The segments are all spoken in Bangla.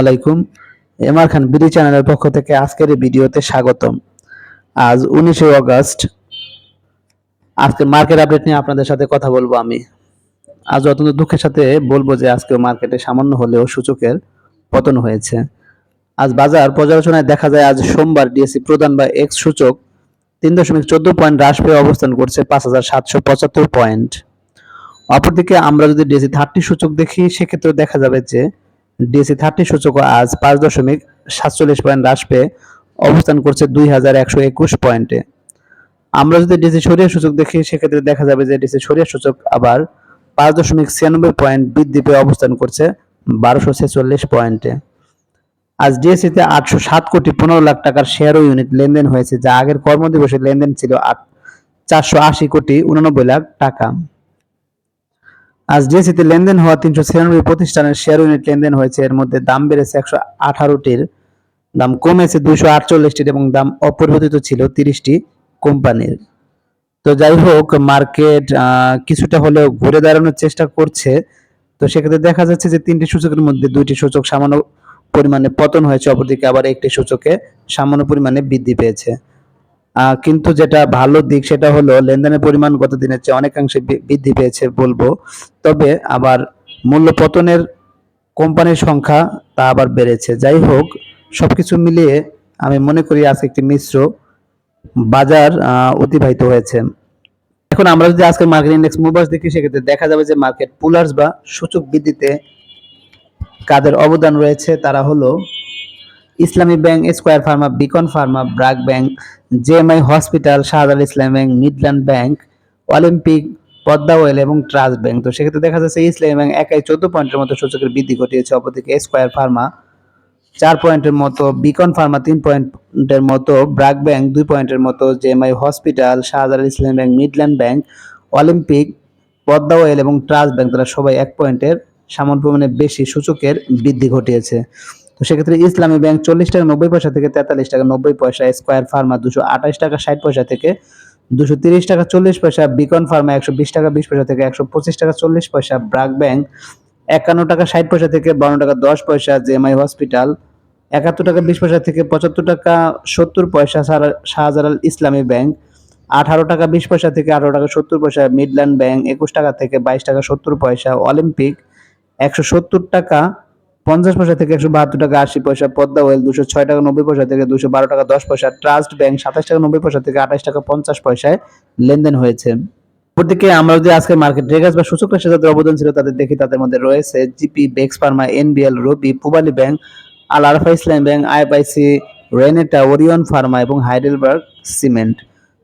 আলাইকুম। এমআর খান বিডি চ্যানেলের পক্ষ থেকে আজকের এই ভিডিওতে স্বাগতম। আজ উনিশে অগস্ট। আজকে মার্কেট আপডেট নিয়ে আপনাদের সাথে কথা বলব আমি। আজ অত্যন্ত দুঃখের সাথে বলব যে আজকে মার্কেটে সামান্য হলেও সূচকের পতন হয়েছে। আজ বাজার পর্যালোচনায় দেখা যায় আজ সোমবার ডিএসসি প্রধান বা এক্স সূচক তিন দশমিক চোদ্দ পয়েন্ট হ্রাস পেয়ে অবস্থান করছে পাঁচ হাজার সাতশো পঁচাত্তর পয়েন্ট। অপরদিকে আমরা যদি ডিএসসি থার্টি সূচক দেখি, সেক্ষেত্রে দেখা যাবে যে ডিএসসি থার্টি সূচক আজ পাঁচ দশমিক সাতচল্লিশ পয়েন্ট হ্রাস পেয়ে অবস্থান করছে দুই হাজার একশো একুশ পয়েন্টে। আমরা যদি ডিসি সরিয়া সূচক দেখি, সেক্ষেত্রে দেখা যাবে যে ডিসি সরিয়া সূচক আবার পাঁচ দশমিক ছিয়ানব্বই পয়েন্ট বৃদ্ধি পেয়ে অবস্থান করছে বারোশো ছেচল্লিশ পয়েন্টে। আজ ডিএসসিতে আটশো সাত কোটি পনেরো লাখ টাকার শেয়ার ও ইউনিট লেনদেন হয়েছে, যা আগের কর্মদিবসে লেনদেন ছিল চারশো আশি কোটি উননব্বই লাখ টাকা। আজ ডিএসসিতে লেনদেন হওয়া তিনশো ছিয়ানব্বই প্রতিষ্ঠানের শেয়ার ইউনিট লেনদেন হয়েছে। এর মধ্যে দাম বেড়েছে একশো আঠারোটির, দাম কমেছে দুইশো আটচল্লিশটির এবং দাম অপরিবর্তিত ছিল তিরিশটি কোম্পানির। তো যাই হোক মার্কেট কিছুটা হলেও ঘুরে দাঁড়ানোর চেষ্টা করছে। তো সেক্ষেত্রে দেখা যাচ্ছে যে তিনটি সূচকের মধ্যে দুইটি সূচক সামান্য পরিমাণে পতন হয়েছে, অপরদিকে আবার একটি সূচকে সামান্য পরিমাণে বৃদ্ধি পেয়েছে। কিন্তু যেটা ভালো দিক সেটা হলো লেনদেনের পরিমাণ গত দিনের চেয়ে অনেকাংশে বৃদ্ধি পেয়েছে বলব। তবে আবার মূল্য পতনের কোম্পানির সংখ্যা তা আবার বেড়েছে। যাই হোক, সবকিছু মিলিয়ে আমি মনে করি আজকে একটি মিশ্র বাজার অতিবাহিত হয়েছে। এখন আমরা যদি আজকে মার্কেট ইন্ডেক্স মুভার্স দেখি, সেক্ষেত্রে দেখা যাবে যে মার্কেট পুলার্স বা সূচক বৃদ্ধিতে কাদের অবদান রয়েছে, তারা হলো Islami bank, square pharma, Beacon pharma, BRAC bank, JMI hospital Shahjalal Islam bank, Midland bank, Olympic, Padma oil এবং ট্রাস্ট ব্যাংক। তো সেক্ষেত্রে দেখা যাচ্ছে ইসলামী ব্যাংক একাই চোদ্দ পয়েন্টের মতো সূচকের বৃদ্ধি ঘটিয়েছে, অপরদিকে স্কোয়ার ফার্মা চার পয়েন্টের মতো, বিকন ফার্মা তিন পয়েন্টের মতো, ব্রাক ব্যাংক দুই পয়েন্টের মতো, JMI hospital, Shahjalal Islam bank, Midland bank, Olympic, Padma oil এবং ট্রাস্ট ব্যাংক, তারা সবাই এক পয়েন্টের সামান্য পরিমাণে বেশি সূচকের বৃদ্ধি ঘটিয়েছে। সেক্ষেত্রে ইসলামী ব্যাংক চল্লিশ টাকা নব্বই পয়সা থেকে তেতাল্লিশ টাকা নব্বই পয়সা স্কোয়ার ফার্মা দুশো আঠাশ টাকা ষাট পয়সা থেকে দুশো তিরিশ টাকা চল্লিশ পয়সা বিকন ফার্মা একশো বিশ টাকা বিশ পয়সা থেকে একশো পঁচিশ টাকা চল্লিশ পয়সা ব্রাক ব্যাংক একান্ন টাকা ষাট পয়সা থেকে বান্ন টাকা দশ পয়সা জেএমআই হসপিটাল একাত্তর টাকা বিশ পয়সা থেকে পঁচাত্তর টাকা সত্তর পয়সা শাহজালাল ইসলামী ব্যাংক আঠারো টাকা বিশ পয়সা থেকে আঠারো টাকা সত্তর পয়সা মিডল্যান্ড ব্যাংক একুশ টাকা থেকে বাইশ টাকা সত্তর পয়সা অলিম্পিক একশো সত্তর টাকা পঞ্চাশ পয়সা থেকে একশো বাহাত্তর টাকা, আশি পয়সা পদ্মা ওয়েল, দুশো ছয় টাকা, নব্বই পয়সা থেকে দুশো বারো টাকা, দশ পয়সা ট্রাস্ট ব্যাংক, সাতাশ টাকা, নব্বই পয়সা থেকে আঠাশ টাকা, পঞ্চাশ পয়সায় লেনদেন হয়েছে। অপরদিকে আমরা যদি আজকে মার্কেট ট্রেগার্স বা সূচক রাশি যাদের অবদান ছিল তাদের দেখি, তাদের মধ্যে রয়েছে GP বেক্স pharma NBL Robi Pubali bank Al Arafah Islam bank IFIC Renata Orion pharma এবং হাইডেলবার্গ সিমেন্ট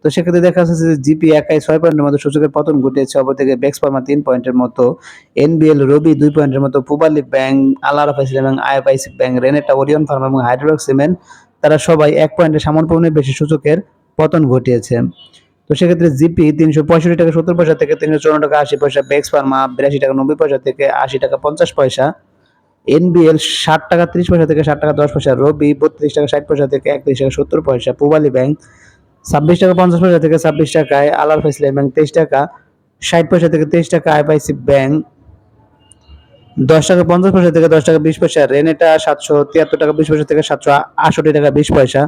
তো সেক্ষেত্রে দেখা যাচ্ছে যে জিপি একাই ছয় পয়েন্টের মতো সূচকের পতন ঘটিয়েছে, অপরদিকে বেক্স ফার্মা তিন পয়েন্টের মতো, এনবিএল রবি দুই পয়েন্টের মতো Pubali bank Al Arafa Islam bank IFIC bank, Renata, Orion pharma এবং হাইড্রোবার্গ সিমেন্ট, তারা সবাই এক পয়েন্টে সামান্য বেশি সূচকের পতন ঘটিয়েছে। তো সেক্ষেত্রে জিপি তিনশো পঁয়ষট্টি টাকা সত্তর পয়সা থেকে তিনশো চুয়ান্ন টাকা আশি পয়সা, বেক্স ফার্মা বিরাশি টাকা নব্বই পয়সা থেকে আশি টাকা পঞ্চাশ পয়সা, এনবিএল ষাট টাকা ত্রিশ পয়সা থেকে ষাট টাকা দশ পয়সা, রবি বত্রিশ টাকা ষাট পয়সা থেকে একত্রিশ টাকা সত্তর পয়সা, পুবালি ব্যাংক ছাব্বিশ টাকা পঞ্চাশ পয়সা থেকে ছাব্বিশ টাকায় আলাল ফাইসলাম ব্যাংক তেইশ টাকা, ষাট পয়সা থেকে তেইশ টাকা আই আইপাইসি ব্যাংক দশ টাকা পঞ্চাশ পয়সা থেকে দশ টাকা বিশ পয়সা, রেনেটা সাতশো তিয়াত্তর টাকা বিশ পয়সা থেকে সাতশো আটষট্টি টাকা বিশ পয়সা।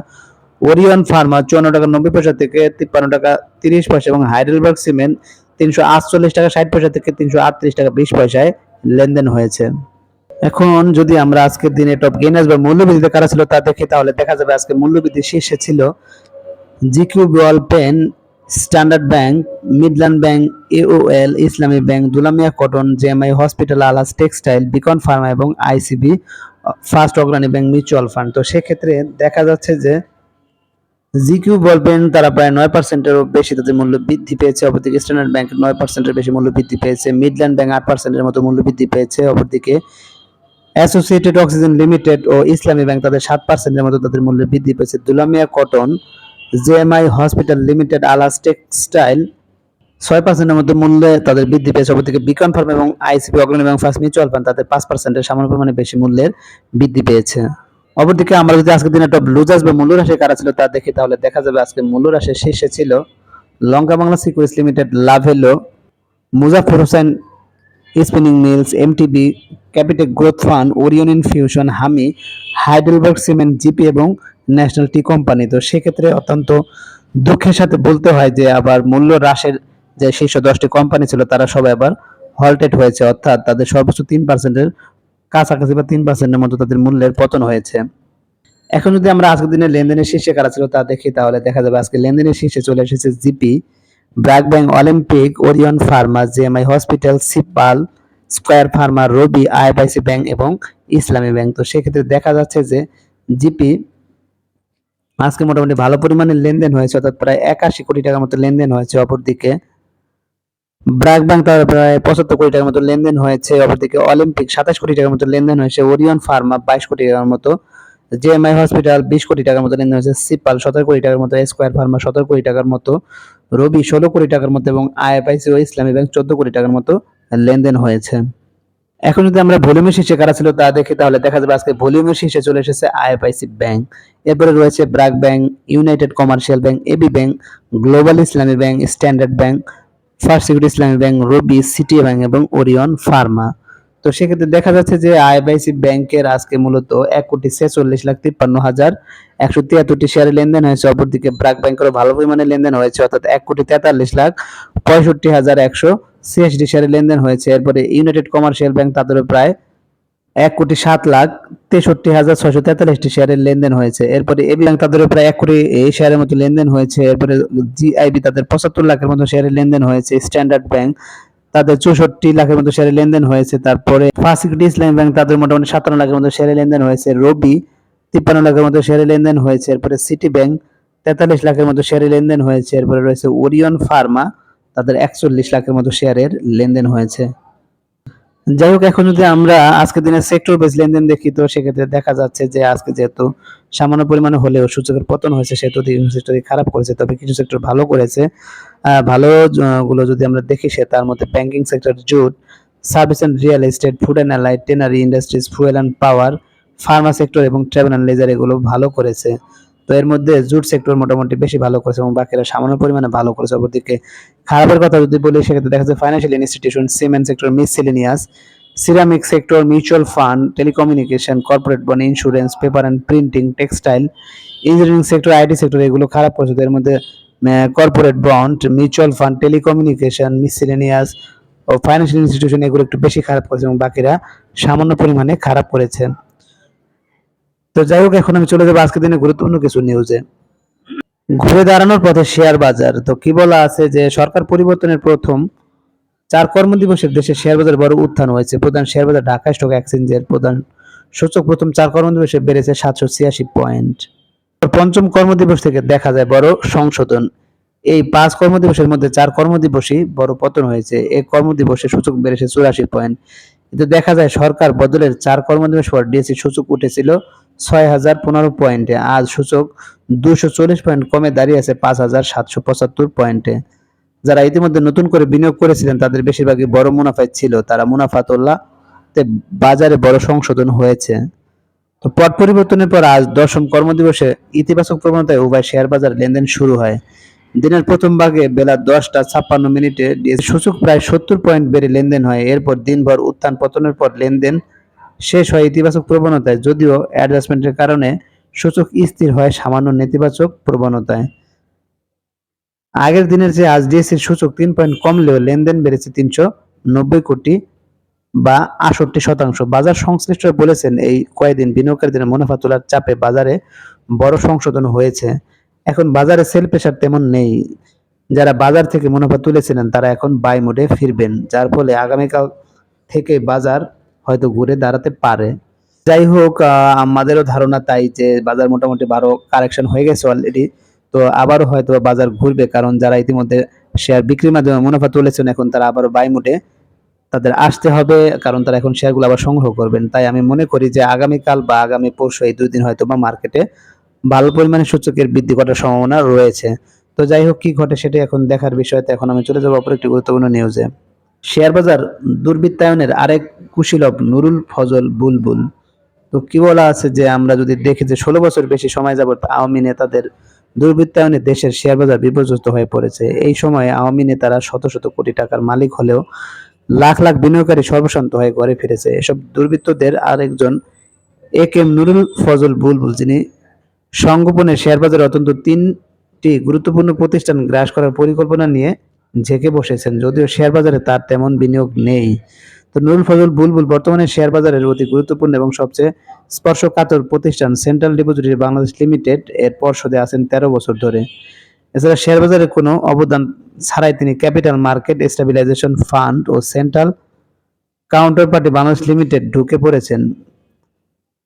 ওরিয়ন ফার্মা চুয়ান্ন টাকা নব্বই পয়সা থেকে তিপ্পান্ন টাকা তিরিশ পয়সা এবং হাইডেলবার্গ সিমেন্ট তিনশো আটচল্লিশ টাকা ষাট পয়সা থেকে তিনশো আটত্রিশ টাকা বিশ পয়সায় লেনদেন হয়েছে। এখন যদি আমরা আজকের দিনে টপ গেইনার্স বা মূল্যবৃদ্ধিতে কারা ছিল তা দেখি, তাহলে দেখা যাবে আজকে মূল্যবৃদ্ধি শীর্ষে ছিল। GQ ball pen, standard bank, Midland bank AOL Islami bank, Dulamia cotton, JMI hospital আলাস textile, Beacon pharma এবং ICB first Agrani bank mutual fund. তো সেক্ষেত্রে দেখা যাচ্ছে যে জিকিউ বলবেন তারা প্রায় নয় পার্সেন্টেরও বেশি তাদের মূল্য বৃদ্ধি পেয়েছে, অপরদিকে স্ট্যান্ডার্ড ব্যাংক নয় পার্সেন্টের বেশি মূল্য বৃদ্ধি পেয়েছে, মিডল্যান্ড ব্যাংক আট পার্সেন্টের মতো মূল্য বৃদ্ধি পেয়েছে, অপরদিকে অ্যাসোসিয়েটেড অক্সিজেন লিমিটেড ও ইসলামী ব্যাংক তাদের সাত পার্সেন্টের মতো তাদের মূল্য বৃদ্ধি পেয়েছে, Dulamia cotton JMI hospital limited আলাস textile ছয় পার্সেন্টের মধ্যে মূল্যে তাদের বৃদ্ধি পেয়েছে। অপরদিকে বিকন ফার্ম এবং আইসিপি অগ্রণী এবং ফার্স্ট মিউচুয়াল ফান্ড, তাদের পাঁচ পার্সেন্টের সামান্য পরিমাণে বেশি মূল্যের বৃদ্ধি পেয়েছে। অপরদিকে আমরা যদি আজকের দিনে টপ লুজার্স বা মূল্য রাশি কারা ছিল তা দেখি, তাহলে দেখা যাবে আজকে মূল্য রাশির শীর্ষে ছিল Lanka Bangla securities limited, Lovello Muzaffar Hossain, spinning mills, MTB, Capitec growth fund, Orion infusion, হামি, হাইডেলবার্গ সিমেন্ট, জিপি এবং ন্যাশনাল টি কোম্পানি তো সেক্ষেত্রে অত্যন্ত দুঃখের সাথে বলতে হয় যে, আবার মূল্য হ্রাসের যে শীর্ষ দশটি কোম্পানি ছিল, তারা সবাই আবার হলটেড হয়েছে। অর্থাৎ তাদের সর্বোচ্চ তিন পার্সেন্টের কাছাকাছি বা তিন পার্সেন্টের মতো তাদের মূল্যের পতন হয়েছে। এখন যদি আমরা আজকের দিনে লেনদেনের শীর্ষে কারা ছিল তা দেখি, তাহলে দেখা যাবে আজকে লেনদেনের শীর্ষে চলে এসেছে GP, BRAC bank, Olympic, Orion pharma, JMI hospital, সিপাল, square pharma, Robi IFIC bank এবং ইসলামী ব্যাংক। তো সেক্ষেত্রে দেখা যাচ্ছে যে জিপি আজকে মোটামুটি ভালো পরিমাণে লেনদেন হয়েছে, অর্থাৎ প্রায় একাশি কোটি টাকার মতো লেনদেন হয়েছে অপরদিকে। ব্র্যাক ব্যাংক তার প্রায় পঁচাত্তর কোটি টাকার মতো লেনদেন হয়েছে, অপরদিকে অলিম্পিক সাতাশ কোটি টাকার মতো লেনদেন হয়েছে, ওরিয়ন ফার্মা বাইশ কোটি টাকার মতো, জেএমআই হসপিটাল বিশ কোটি টাকার মতো লেনদেন হয়েছে, সিপাল সতেরো কোটি টাকার মতো, স্কোয়ার ফার্মা সতেরো কোটি টাকার মতো, রবি ষোলো কোটি টাকার মতো এবং আইএফআইসি ও ইসলামী ব্যাংক চোদ্দ কোটি টাকার মতো লেনদেন হয়েছে। এখন যদি আমরা ভলিউমের শীর্ষে কারা ছিল তা দেখি, তাহলে দেখা যাবে আজকে ভলিউমের শীর্ষে চলে এসেছে আইএফআইসি ব্যাংক। এরপরে রয়েছে BRAC bank, united commercial bank, AB bank, global Islami bank, standard bank, first security Islami bank, Robi city bank এবং ওরিয়ন ফার্মা। তো সেক্ষেত্রে দেখা যাচ্ছে যে আইএফআইসি ব্যাংকের আজকে মূলত এক কোটি ছেচল্লিশ লাখ তিপ্পান্ন হাজার একশো তিয়াত্তরটি শেয়ারে লেনদেন হয়েছে। অপরদিকে ব্র্যাক ব্যাংকেরও ভালো পরিমাণে লেনদেন হয়েছে, অর্থাৎ এক কোটি তেতাল্লিশ লাখ পঁয়ষট্টি হাজার একশো ছিয়াশিটি শেয়ারে লেনদেন হয়েছে। এরপরে ইউনাইটেড কমার্শিয়াল ব্যাংক তাদেরও প্রায় এক কোটি সাত লাখ তেষট্টি হাজার ছয়শো তেতাল্লিশটি শেয়ারের লেনদেন হয়েছে। এরপরে এবি ব্যাংক তাদের প্রায় এক কোটি এই শেয়ারের মতো লেনদেন হয়েছে। এরপরে জিআইবি তাদের পঁচাত্তর লাখের মতো শেয়ারের লেনদেন হয়েছে। স্ট্যান্ডার্ড ব্যাংক তাদের চৌষট্টি লাখের মতো শেয়ারে লেনদেন হয়েছে। তারপরে ফার্স্ট ইসলাম ব্যাংক তাদের মোটামুটি সাতান্ন লাখের মতো শেয়ারে লেনদেন হয়েছে। রবি তিপ্পান্ন লাখের মতো শেয়ারে লেনদেন হয়েছে। এরপরে সিটি ব্যাংক তেতাল্লিশ লাখের মতো শেয়ারে লেনদেন হয়েছে। এরপরে রয়েছে ওরিয়ন ফার্মা তাদের একচল্লিশ লাখের মতো শেয়ারের লেনদেন হয়েছে। যাই হোক এখন যদি আমরা আজকের দিনে সেক্টর বেস লেনদেন দেখি, তো সেক্ষেত্রে দেখা যাচ্ছে যে আজকে যেহেতু সামান্য পরিমাণে হলেও সূচকের পতন হয়েছে, সেহেতু সেক্টরই খারাপ করেছে, তবে কিছু সেক্টর ভালো করেছে। ভালো গুলো যদি আমরা দেখি, সে তার মধ্যে banking sector jute service and real estate food and allied tannery industries fuel and power pharma sector এবং ট্রাভেল অ্যান্ড লেজার এগুলো ভালো করেছে। তো এর মধ্যে জুট সেক্টর মোটামুটি বেশি ভালো করেছে এবং বাকিরা সামান্য পরিমাণে ভালো করেছে। অপরদিকে খারাপের কথা যদি বলি, সেক্ষেত্রে দেখা যাচ্ছে financial institution cement sector miscellaneous ceramic sector mutual fund telecommunication corporate bond insurance paper and printing textile engineering sector IT sector এগুলো খারাপ করেছে। এর মধ্যে corporate bond mutual fund telecommunication miscellaneous ও ফাইন্যান্সিয়াল ইনস্টিটিউশন এগুলো একটু বেশি খারাপ করেছে এবং বাকিরা সামান্য পরিমাণে খারাপ করেছে। তো যাই হোক, এখন আমি চলে যাব আজকের দিনে গুরুত্বপূর্ণ কিছু নিউজে ঘুরে দাঁড়ানোর পথে শেয়ার বাজার। তো কি বলা আছে যে, সরকার পরিবর্তনের প্রথম চার কর্মদিবসের দেশে শেয়ার বাজার বড় উত্থান হয়েছে। প্রধান শেয়ার বাজার ঢাকা স্টক এক্সচেঞ্জের প্রধান সূচক প্রথম চার কর্মদিবসে বেড়েছে সাতশো ছিয়াশি পয়েন্ট পঞ্চম কর্মদিবস থেকে দেখা যায় বড় সংশোধন। এই পাঁচ কর্মদিবসের মধ্যে চার কর্মদিবসই বড় পতন হয়েছে। এই কর্মদিবসে সূচক বেড়েছে চুরাশি পয়েন্ট কিন্তু দেখা যায় সরকার বদলের চার কর্মদিবস পর ডিএসসি সূচক উঠেছিল ছয় হাজার পনেরো পয়েন্টে। আজ সূচক দুশো চল্লিশ পয়েন্ট, কমে দাঁড়িয়ে আছে পাঁচ হাজার সাতশো পঁচাত্তর পয়েন্টে। যারা ইতিমধ্যে নতুন করে বিনিয়োগ করেছিলেন, তাদের বেশিরভাগই বড় মুনাফায় ছিল। তারা মুনাফা তোলাতে বাজারে বড় সংশোধন হয়েছে। তো পট পরিবর্তনের পর আজ দশম কর্মদিবসে ইতিবাচক প্রবণতায় উভয় শেয়ার বাজার লেনদেন শুরু হয়। দিনের প্রথম ভাগে বেলা দশটা ছাপ্পান্ন মিনিটে সূচক প্রায় সত্তর পয়েন্ট বেড়ে লেনদেন হয়। এরপর দিনভর উত্থান পতনের পর লেনদেন শেষ হয় ইতিবাচক প্রবণতায়, যদিও অ্যাডজাস্টমেন্টের কারণে সূচক স্থির হয় সামান্য নেতিবাচক প্রবণতায়। আগের দিনের যে আজ ডিএসসির সূচক তিন পয়েন্ট কমলেও লেনদেন বেড়েছে তিনশো নব্বই কোটি বা আষট্টি শতাংশ। বাজার সংশ্লিষ্টরা বলেছেন, এই কয়েকদিন বিনিয়োগকারীদের মুনাফা তোলার চাপে বাজারে বড় সংশোধন হয়েছে। এখন বাজারে সেল প্রেশার তেমন নেই। যারা বাজার থেকে মুনাফা তুলেছিলেন, তারা এখন বাই মোডে ফিরবেন, যার ফলে আগামীকাল থেকে বাজার হয়তো ঘুরে দাঁড়াতে পারে। যাই হোক আমাদেরও ধারণা তাই যে বাজার মোটামুটি বারো কারেকশন হয়ে গেছে অলরেডি তো আবারও হয়তো বাজার ঘুরবে, কারণ যারা ইতিমধ্যে শেয়ার বিক্রির মাধ্যমে মুনাফা তুলেছেন, এখন তারা আবারও বাই মোডে তাদের আসতে হবে, কারণ তারা এখন শেয়ারগুলো আবার সংগ্রহ করবেন। তাই আমি মনে করি যে আগামীকাল বা আগামী পরশু এই দুই দিন হয়তো বা মার্কেটে ভালো পরিমাণে সূচকের বৃদ্ধি ঘটার সম্ভাবনা রয়েছে। তো যাই হোক, কি ঘটে সেটা এখন দেখার বিষয়। তো এখন আমি চলে যাব অপর একটি গুরুত্বপূর্ণ নিউজে শেয়ার বাজার দুর্বৃত্তায়নের আরেক কুশীলব নুরুল ফজল বুলবুল। তো কি বলা আছে যে আমরা যদি দেখি যে ষোলো বছর বেশি সময় যাবত আওয়ামী নেতাদের দুর্বৃত্তায়নে দেশের শেয়ার বাজার বিপর্যস্ত হয়ে পড়েছে। এই সময়ে আওয়ামী নেতারা শত শত কোটি টাকার মালিক হলেও লাখ লাখ বিনিয়োগকারী সর্বশান্ত হয়ে ঘরে ফিরেছে। এসব দুর্বৃত্তদের আরেকজন A K M Nurul Fazal Bulbul, যিনি সংগোপনে শেয়ার বাজারে অত্যন্ত তিনটি গুরুত্বপূর্ণ প্রতিষ্ঠান গ্রাস করার পরিকল্পনা নিয়ে ঝেঁকে বসেছেন। যদিও শেয়ার বাজারে তার তেমন বিনিয়োগ নেই। তো নুরুল ফজল বুলবুল বর্তমানে শেয়ার বাজারের অতি গুরুত্বপূর্ণ এবং সবচেয়ে স্পর্শকাতর প্রতিষ্ঠান সেন্ট্রাল ডিপোজিটরি বাংলাদেশ লিমিটেড এর পর্ষদে আছেন তেরো বছর ধরে। এছাড়া শেয়ার বাজারে কোনো অবদান ছাড়াই তিনি ক্যাপিটাল মার্কেট স্টেবিলাইজেশন ফান্ড ও central counter party Bangladesh limited ঢুকে পড়েছেন।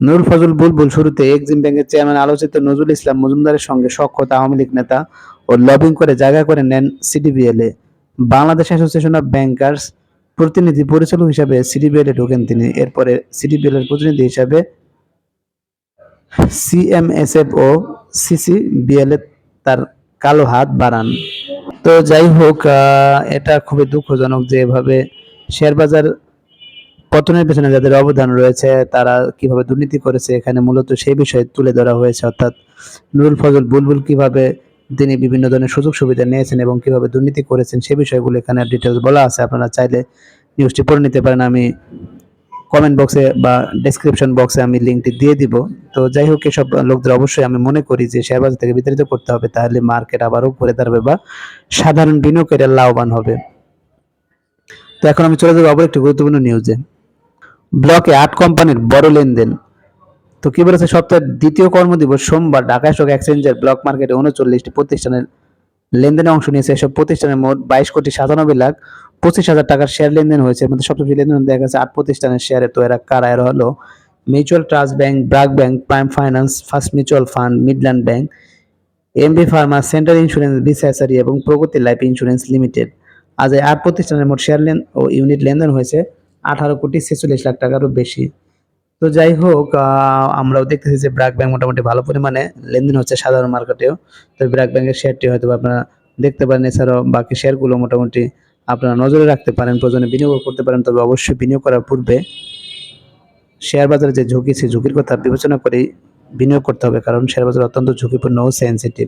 নুরুল ফজল বুলবুল শুরুতে এক্সিম ব্যাংকের চেয়ারম্যান আলোচিত নজরুল ইসলাম মজুমদারের সঙ্গে সখ্যত আওয়ামী লীগ নেতা ও লবিং করে জায়গা করে নেন CDBL Bangladesh association of bankers প্রতিনিধি পরিচালক হিসাবে সিডিবিএল ঢোকেন তিনি। এরপরে সিডিবিএল এর প্রতিনিধি হিসাবে সিএমএসএফ ও সিসিবিএল এ তার কালো হাত বাড়ান। তো যাই হোক এটা খুবই দুঃখজনক যে এভাবে শেয়ার বাজার পতনের পেছনে যাদের অবদান রয়েছে, তারা কীভাবে দুর্নীতি করেছে, এখানে মূলত সেই বিষয়ে তুলে ধরা হয়েছে। অর্থাৎ নুরুল ফজল বুলবুল কীভাবে তিনি বিভিন্ন ধরনের সুযোগ সুবিধা নিয়েছেন এবং কীভাবে দুর্নীতি করেছেন সে বিষয়গুলো এখানে ডিটেলস বলা আছে। আপনারা চাইলে নিউজটি পড়ে নিতে পারেন। আমি কমেন্ট বক্সে বা ডেসক্রিপশন বক্সে আমি লিঙ্কটি দিয়ে দিব। তো যাই হোক, এসব লোকদের অবশ্যই আমি মনে করি যে শেয়ার বাজার থেকে বিতাড়িত করতে হবে, তাহলে মার্কেট আবারও ঘুরে দাঁড়াবে বা সাধারণ বিনিয়োগকারীরা লাভবান হবে। তো এখন আমি চলে যাব আবার একটি গুরুত্বপূর্ণ নিউজে ব্লকে আট কোম্পানির বড় লেনদেন। তো কি বলেছে? সপ্তাহের দ্বিতীয় কর্মদিবস সোমবার ঢাকা স্টক এক্সচেঞ্জের ব্লক মার্কেটে উনচল্লিশটি প্রতিষ্ঠানের লেনদেনে অংশ নিয়েছে। এসব প্রতিষ্ঠানের মোট বাইশ কোটি সাতানব্বই লাখ পঁচিশ হাজার টাকার শেয়ার লেনদেন হয়েছে। মধ্যে সবচেয়ে লেনদেন দেখা গেছে আট প্রতিষ্ঠানের শেয়ারে। তো এরা কারা? এরা হলো mutual trust bank, BRAC bank, prime finance, first mutual fund, Midland bank, MB pharma, central insurance, BCSRE এবং প্রগতি লাইফ ইন্স্যুরেন্স লিমিটেড। আজ এই আট প্রতিষ্ঠানের মোট শেয়ার লেন ও ইউনিট লেনদেন হয়েছে আঠারো কোটি ছেচল্লিশ লাখ টাকারও বেশি। তো যাই হোক আমরাও দেখতেছি যে ব্র্যাক ব্যাংক মোটামুটি ভালো পরিমাণে লেনদেন হচ্ছে সাধারণ মার্কেটেও তো ব্র্যাক ব্যাংকের শেয়ারটি হয়তো আপনারা দেখতে পারেন। এছাড়াও বাকি শেয়ারগুলো মোটামুটি আপনারা নজরে রাখতে পারেন, প্রয়োজনে বিনিয়োগ করতে পারেন। তবে অবশ্যই বিনিয়োগ করার পূর্বে শেয়ার বাজারে যে ঝুঁকি, সেই ঝুঁকির কথা বিবেচনা করেই বিনিয়োগ করতে হবে। কারণ শেয়ার বাজার অত্যন্ত ঝুঁকিপূর্ণ ও সেন্সিটিভ